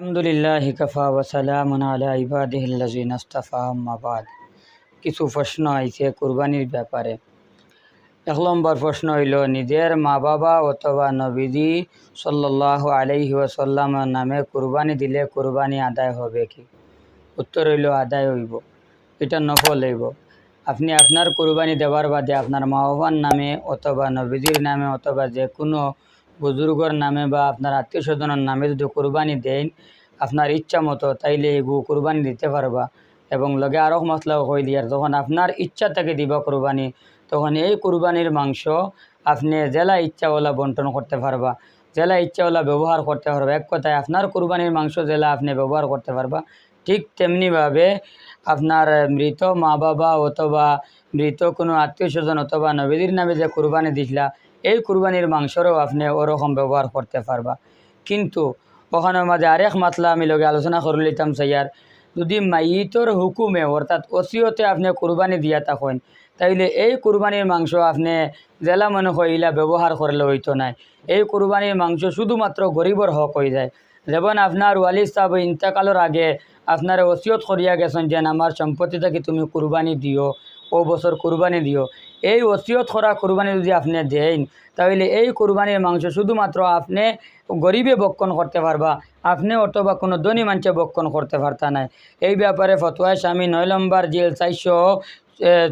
আলহামদুলিল্লাহ কফা ওসালাম আলা ইবাদিহিল্লাজিন আস্তাফা কিছু প্রশ্ন আইছে কুরবানির ব্যাপারে। এক নম্বর প্রশ্ন হইল, নিজের মা বাবা অথবা নবীজি সাল্লাহ আলাইহি ওয়াসাল্লামের নামে কুরবানি দিলে কুরবানি আদায় হবে কি? উত্তর হইল, আদায় হইব। এটা নফল হইব। আপনি আপনার কুরবানি দেওয়ার বাদে আপনার মা বাবার নামে অথবা নবীজির নামে অথবা যে কোনো বুজুর্গর নামে বা আপনার আত্মীয় স্বজনের নামে যদি কুরবানি দেন, আপনার ইচ্ছা মতো, তাইলে এগু কুরবানি দিতে পারবা। এবং লগে আরও মশলাও কই দিয়ার, যখন আপনার ইচ্ছা থেকে দিবা কুরবানি, তখন এই কুরবানির মাংস আপনি জেলা ইচ্ছাওয়ালা বন্টন করতে পারবা। জেলা ইচ্ছাওয়ালা ব্যবহার করতে পারবা। এক কথায় আপনার কুরবানির মাংস জেলা আপনি ব্যবহার করতে পারবা। ঠিক তেমনিভাবে আপনার মৃত মা বাবা অথবা মৃত কোনো আত্মীয় স্বজন অথবা নবীদের নামে যে কুরবানি দিছিলা এই কুরবানির মাংসরও আপনি ওরকম ব্যবহার করতে পারবা। কিন্তু ওখানের মাঝে আরেক মাতলা আমি লগে আলোচনা করে লিতাম সাইয়ার যদি মাইতর হুকুমে, অর্থাৎ ওসিয়তে আপনি কুরবানি দিয়া থাকেন, তাইলে এই কুরবানির মাংস আপনি জেলা মনে হইলা ব্যবহার করলে হইতো নাই। এই কুরবানির মাংস শুধুমাত্র গরিবর হক হয়ে যায়। যেমন আপনার ওয়ালিদ সাহেব ইন্তেকালের আগে আপনার ওসিয়ত করিয়া গেছেন যে, আমার সম্পত্তি থেকে তুমি কুরবানি দিও। ও বছর কুরবানি দিও। এই ওসিয়ত করা কুরবানি যদি আপনি দেন, তাহলে এই কুরবানির মাংস শুধুমাত্র আপনি গরিবে বক্ষণ করতে পারবা। আপনি অথবা কোনো ধনী মানুষে বক্ষণ করতে পারতা নাই। এই ব্যাপারে ফতোয়া স্বামী নয় নম্বর জেল চারশো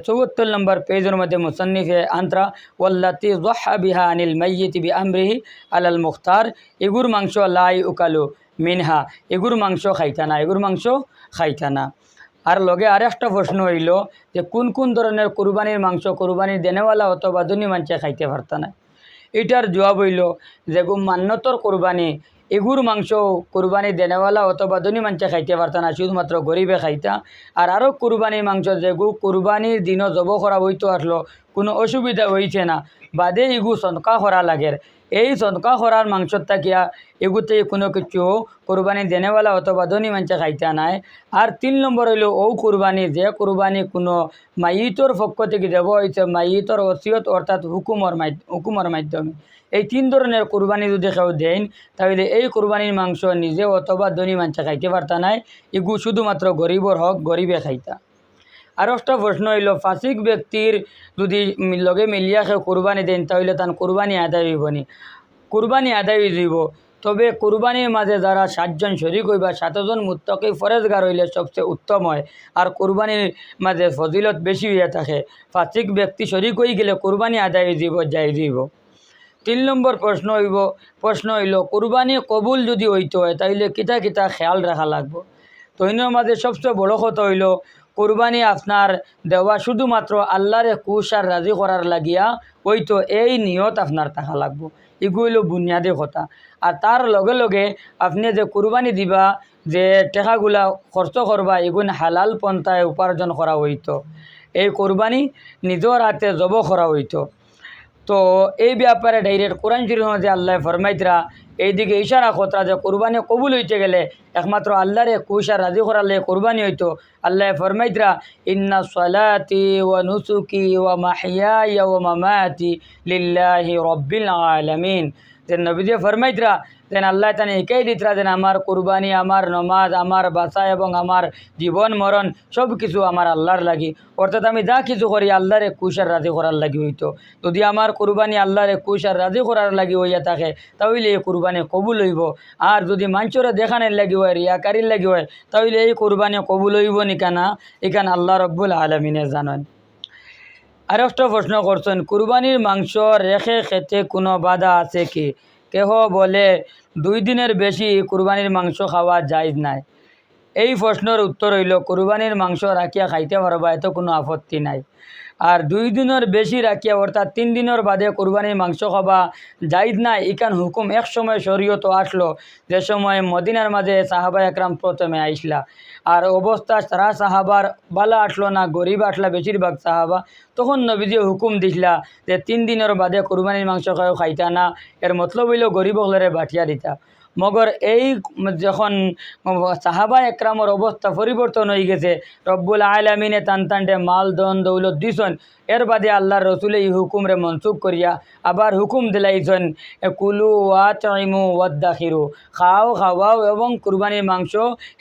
চৌহত্তর নম্বর পেজের মধ্যে মুসন্নিফে আন্ত্রা ওল্লাতি জহা বিহা আনিল মাইয়িতি বি আমরিহি আলাল মুখতার। এগুর মাংস লাই উকালু মিনহা। এগুর মাংস খাইতা না, এগুর মাংস খাইতা না। আর লগে আর একটা প্রশ্ন হইল যে কোন কোন ধরনের কুরবানির মাংস কুরবানির দেনেওয়ালা অথবা ধনী মানুষে খাইতে পারতা না। এটার জবাব হইল যে গু মান্যতর কোরবানি, এগুর মাংস, কোরবানি দেনেওয়ালা অথবা ধনী মানুষে খাইতে পারতা না, শুধুমাত্র গরিবে খাইতা। আর আরও কুরবানির মাংস যেগু কুরবানির দিনও জব করা হইতো আসলো, কোনো অসুবিধা হইছে না, বাদে এগু সনকা করা লাগের এই সনকা করার মাংসর থাকিয়া, এগুতে কোনো কিছু কোরবানি দেনেওয়ালা অথবা ধনী মানুষে খাইতা নাই। আর তিন নম্বর হইল ও কুরবানি যে কুরবানি কোনো মাইতর পক্ষ থেকে দেব হয়েছে মাইতর ওসিয়ত অর্থাৎ হুকুমর হুকুমর মাধ্যমে। এই তিন ধরনের কুরবানি যদি কেউ দেন তাহলে এই কুরবানির মাংস নিজে অথবা ধনী মানুষে খাইতে পারতা নাই। এগু শুধুমাত্র গরিবর হক গরিবে খাইতা। আর একটা প্রশ্ন হইল ফাঁসিক ব্যক্তির যদি লগে মিলিয়া কেউ কুরবানি দেন, তাহলে তার কুরবানি আদায় হইবনি কুরবানি আদায় যাব। তবে কুরবানির মাঝে যারা সাতজন শরিক হইবা সাতজন মুত্তকি ফরেজগার হইলে সবচেয়ে উত্তম হয় আর কুরবানির মাঝে ফজিলত বেশি হইয়া থাকে। ফাঁসিক ব্যক্তি শরিক হয়ে গেলে কুরবানি আদায় যাব যাই দিব তিন নম্বর প্রশ্ন হইব প্রশ্ন হইল কুরবানি কবুল যদি হইতে হয় তাইলে কিতা কিতা খেয়াল রাখা লাগবো? তো ইনের মাঝে সবচেয়ে বড় কথা হইল কুরবানি আপনার দেওয়া শুধুমাত্র আল্লাহরে কুশ আর রাজি করার লাগিয়া ওই তো এই নিয়ত আপনার থাকা লাগবো। এগুলো বুনিয়াদী কথা। আর তার লগে লগে আপনি যে কুরবানি দিবা, যে টেকাগুলা খরচ করবা এগুন হালাল পন্থায় উপার্জন করা হইতো। এই কোরবানি নিজের হাতে জব করা হইতো। তো এই ব্যাপারে ডাইরেক্ট কোরআন শরীফ মধ্যে আল্লাহ ফরমাইতরা এইদিকে ইশারা খতরা যে কোরবানি কবুল হইতে গেলে একমাত্র আল্লাহরে কুশার রাজি করালে কোরবানি হইতো। আল্লাহ ফরমাইতরা, ইন্না সলাতি ওয়া নুসুকি ওয়া মাহিয়া ওয়া মামাতি লিল্লাহি রব্বিল আলামিন। যে নবীজি ফরমাইতরা যেন আল্লাহ তানে একাই দিতরা যেন আমার কুরবানি, আমার নমাজ, আমার বাসা এবং আমার জীবন মরণ সব কিছু আমার আল্লাহর লাগি। অর্থাৎ আমি যা কিছু করি আল্লাহরে কুশার রাজি করার লাগি হইতো। যদি আমার কুরবানি আল্লাহরে কুশার রাজি করার লাগি হইয়া থাকে, তাহলে এই কুরবানি কবুল হইব। আর যদি মানুষরা দেখানোর লাগি হয়, রিয়াকারির লাগি হয়, তাহলে এই কুরবানি কবুল হইব নিকানা এখানে আল্লাহ রব্বুল আলমিনে জানেন। আর একটা প্রশ্ন করছেন, কুরবানির মাংস রেখে খেতে কোনো বাধা আছে কি? কেহ বলে দুই দিনের বেশি কুরবানির মাংস খাওয়া যায় নাই। এই প্রশ্নের উত্তর হইল, কুরবানির মাংস রাখিয়া খাইতে পারবা, এত কোনো আপত্তি নাই। আর দুই দিনের বেশি রাখিয়া অর্থাৎ তিন দিনের বাদে কুরবানির মাংস খাবা। যাইদ না ইকান হুকুম এক সময় শরীয়ত আসলো, যে সময় মদিনার মাঝে সাহাবা একরাম প্রথমে আইসলা আর অবস্থা সারা সাহাবার বালা আসলো না গরিব আসলা বেশিরভাগ সাহাবা তখন নবীজি হুকুম দিছিলা যে তিন দিনের বাদে কুরবানির মাংস খাও খাইতা না। এর মতলব হইল গরিব হলরে বাটিয়া দিতা। মগর এই যখন সাহাবা একরামর অবস্থা পরিবর্তন হয়ে গেছে, রব্বুল আলমিনে টান টানটে মাল দন দৌলত দিছন। এর বাদে আল্লাহর রসুলে এই হুকুমরে মনসুখ করিয়া আবার হুকুম দিলাইছেন কুলু ওয়া চাইমু ওয়াদ্দাখিরু খাও, খাওয়াও এবং কুরবানির মাংস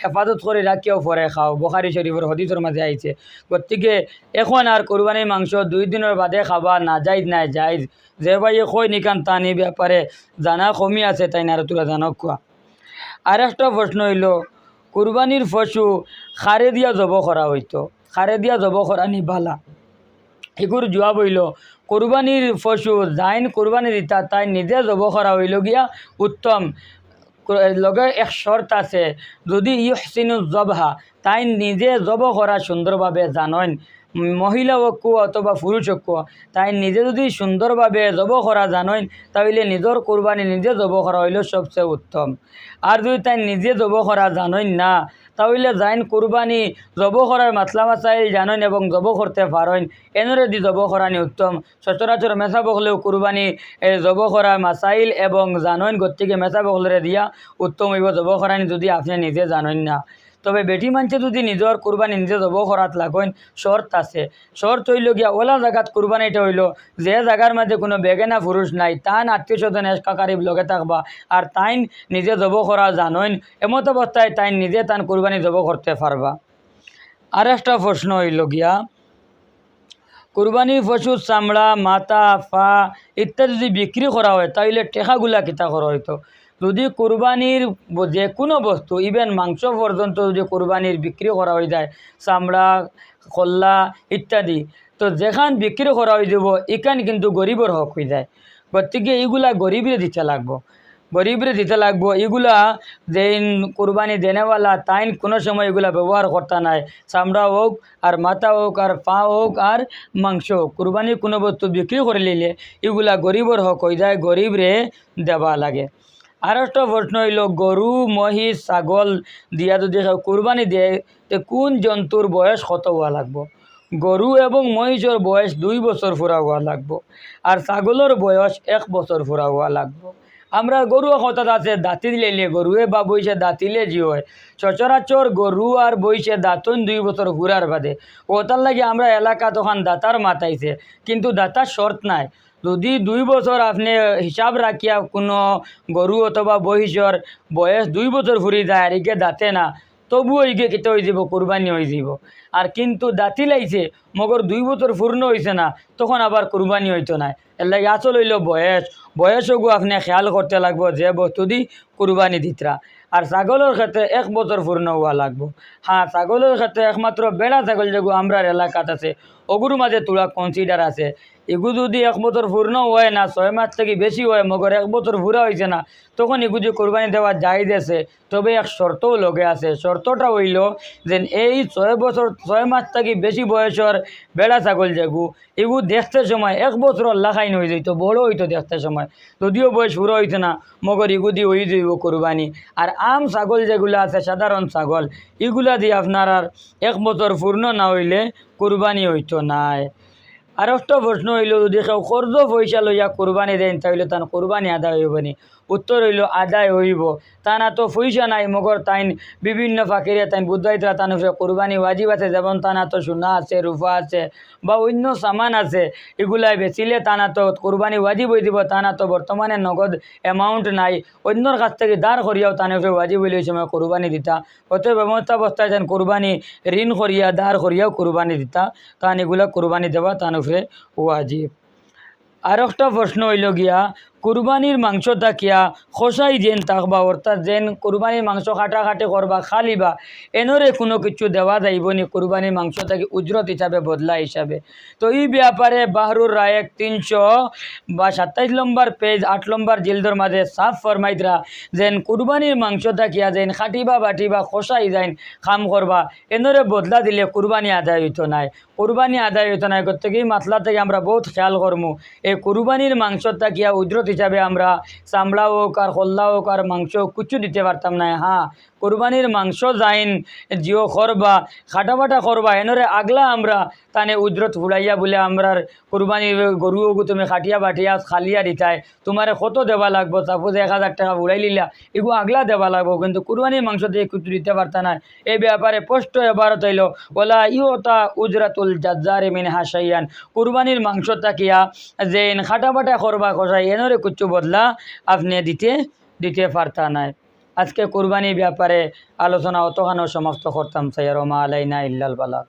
হেফাজত করে রাখিও, পরে খাও। বখারি শরীফের হদিসের মাঝে আইছে, গতিকে এখন আর কুরবানির মাংস দুই দিনের বাদে খাবা না যাইজ নাই যাইজ যে ভাই কই নিকান তানি ব্যাপারে, জানা কমি আছে তাই না তোরা জানক কোয়া আর একটা প্রশ্ন হইল, কুরবানির পশু খারে দিয়া জব করা হইতো, খারে দিয়া জব করা নি বালা। এগুর জবাব হইল, কোরবানির পশু যাইন কোরবানি দিতা তাই নিজে জব করা হইল গিয়া উত্তম। লগে এক শর্ত আছে, যদি ইহসিনু জবহা, তাই নিজে জব করা সুন্দরভাবে জানন মহিলা ঐক্য অথবা পুরুষ ঐক্য তাই নিজে যদি সুন্দরভাবে জব করা জানন তাহলে নিজের কোরবানি নিজে জব করা হইল সবচেয়ে উত্তম। আর যদি তাই নিজে জব করা জানন না, তাহলে যাইন কোরবানি জব করার মাতলা মাসাইল জানেন এবং জব করতে পারেন এনেরে দি জব করানি উত্তম। সচরাচর মেসা বকলেও কোরবানি জব করা মাসাইল এবং জানেন গতিকে মেসা বকলরে দিয়া উত্তম হইব জব করানি যদি আপনি নিজে জানেন না। তবে বেটি মানছে যদি নিজের কোরবানি নিজে জব করাত লাগেন শর্ত আছে। শর্ত হইল গিয়া ওলা জায়গাত কোরবানিটা হইল, যে জায়গার মাঝে কোনো বেগেনা পুরুষ নাই, তান আত্মীয় স্বজন এসকাকারিব লগে থাকবা আর তাইন নিজে জব করা জানেন, এমত অবস্থায় তাই নিজে তান কোরবানি জব করতে পারবা আর একটা প্রশ্ন হইল গিয়া কুরবানির পশুর চামড়া মাথা পা ইত্যাদি যদি বিক্রি করা হয় তাহলে টেকাগুলা কিতা করা হইতো যদি কুরবানির যে কোনো বস্তু ইভেন মাংস পর্যন্ত যদি কুরবানির বিক্রি করা হয়ে যায়, চামড়া কল্লা ইত্যাদি, তো যেখান বিক্রি করা হয়ে যাব এখান কিন্তু গরিবর হক হয়ে যায়। গতিকে এইগুলা গরিবরে দিতে লাগবো। গরিবরে দিতে লাগবো। এগুলা যে কুরবানি দেনেওয়ালা তাইন কোনো সময় এগুলা ব্যবহার করতে নাই। চামড়া হোক আর মাথা হোক আর পা হোক আর মাংস হোক কুরবানির কোনো বস্তু বিক্রি করে নিলে এগুলা গরিবর হক হয়ে যায় গরিবরে দেওয়া লাগে। আর একটা প্রশ্ন হইল গরু মহিষ ছাগল দিয়া যদি কেউ কুরবানি দেয়, তে কোন জন্তুর বয়স কত হওয়া লাগবো? গরু এবং মহিষের বয়স দুই বছর ফুরা হওয়া লাগবো আর ছাগলের বয়স এক বছর ফুরা হওয়া লাগবো। আমরা গরু হঠাৎ আছে, দাঁতি দিলে গরুয়ে বা বইসে দাঁতিলে জি হয়। সচরাচর গরু আর বইসে দাঁতন দুই বছর ঘুরার বাদে। ওটার লাগে আমরা এলাকা তখন দাতার মাতাইছে কিন্তু দাতার শর্ত নাই। যদি দুই বছর আপনি হিসাব রাখিয়া কোনো গরু অথবা বহিষর বয়স দুই বছর ফুরি যায় আর ইকে দাঁতে না তবুও ইকে কেটে হয়ে যাব কোরবানি হয়ে যাব। আর কিন্তু দাঁতি লাইছে মগর দুই বছর পূর্ণ হয়েছে না, তখন আবার কোরবানি হইতো না এর লাগে আসল হইল বয়স। বয়সগু আপনি খেয়াল করতে লাগবো যে বস্তু দি কোরবানি দিতরা আর ছাগলের ক্ষেত্রে এক বছর পূর্ণ হওয়া লাগবো। হ্যাঁ ছাগলের ক্ষেত্রে একমাত্র বেড়া ছাগল যেগু আমরার এলাকাত আছে ওগুর মাঝে তোলা কনসিডার আছে। এগু যদি এক বছর পূর্ণ হয় না, ছয় মাস থেকে বেশি হয় মগর এক বছর পুরা হয়েছে না, তখন এগু যে কোরবানি দেওয়া জায়জ আছে, তবে এক শর্তও লগে আছে। শর্তটা হইল যে এই ছয় বছর ছয় মাস থেকে বেশি বয়সের বেড়া ছাগল যেগু এগু দেখতে সময় এক বছর লাখাইন হয়ে যেত বড় হইতো দেখতে সময়। যদিও বয়স পুরো হইতো না মগর এগু দিয়ে হয়ে যাইব কোরবানি আর আম ছাগল যেগুলো আছে সাধারণ ছাগল, এগুলা দিয়ে আপনার আর এক বছর পূর্ণ না হইলে কোরবানি হইতো নাই। আর একটা প্রশ্ন হইল, যদি কেউ কর্জ পয়সা লইয়া কুরবানি দেন, তাহলে তার কুরবানি আদায় হইব নি। উত্তর হইল, আদায় হইব। তা না তো পয়সা নাই, মগর তাইন বিভিন্ন ফাঁকিরে তাইন বুদ্ধাইতরা তান উপরে কোরবানি ওয়াজিব আছে, যেমন তা না তো সোনা আছে রূপা আছে, বা অন্য সামান আছে, এগুলাই বেচিলে তা না তো কোরবানি ওয়াজিব হয়ে দিব, তা না তো বর্তমানে নগদ অ্যামাউন্ট নাই। অন্যর কাছ থেকে দাঁড় করিয়াও তান উপরে ওয়াজিব হইলে সময় কোরবানি দিতা। অতএব ব্যবস্থা অবস্থায় যেন কোরবানি ঋণ করিয়া, দাঁড় করিয়াও কোরবানি দিতা তান এগুলা কোরবানি দেওয়া তান উপরে ওয়াজিব। আর একটা প্রশ্ন হইল গিয়া কুরবানির মাংস থাকিয়া খসাই যেন থাকবা, অর্থাৎ যেন কুরবানির মাংস কাটাকাটি করবা, খালিবা। এনরে কোনো কিছু দেওয়া যাইব নি, কুরবানির মাংস থাকি উজরত হিসাবে, বদলা হিসাবে। তো এই ব্যাপারে বাহরুর রায়েক তিনশো বা সাতাইশ নম্বর পেজ, আট নম্বর জিলদর মাঝে সাফ ফরমাইতরা যেন কুরবানির মাংস থাকিয়া যেন খাটিবা বাটিবা খসাই যাইন খাম করবা। এনরে বদলা দিলে কুরবানি আদায় হইতো নাই। কুরবানি আদায় হইতো নাই গতিকে এই মাতলা থেকে আমরা বহুত খেয়াল করমু। এই কুরবানির মাংস থাকিয়া উজরত হিসাবে আমরা চামড়া হোক আর খোল্লা হোক আর মাংস কিছু দিতে পারতাম না হ্যাঁ কোরবানির মাংস যাইন জিও খরবা খাটাবাটা খরবা এনরে আগলা আমরা তানে উজরত ফুলাইয়া বলে আমরার কোরবানির গরু গু তুমি খাটিয়া বাটিয়া খালিয়া দিতাই তোমারে কত দেওয়া লাগবো সাপোজ এক হাজার টাকা উড়াই লিলা এগু আগলা দেওয়া লাগবো, কিন্তু কোরবানির মাংস দিয়ে কিছু দিতে পারতা না এই ব্যাপারে স্পষ্ট এবার তৈল, ওলা ইউতা উজরাতুল জাজ্জারে মিন হাসাইয়ান কুরবানির মাংস তাকিয়া যে খাটাবাটা করবা কষাই এনরে কুচ্ছু বদলা আপনি দিতে দিতে পারতা নাই। আজকে কুরবানির ব্যাপারে আলোচনা অতখানো সমাপ্ত করতাম, সাইয়ার মা আলাইনা ইল্লাল বালা।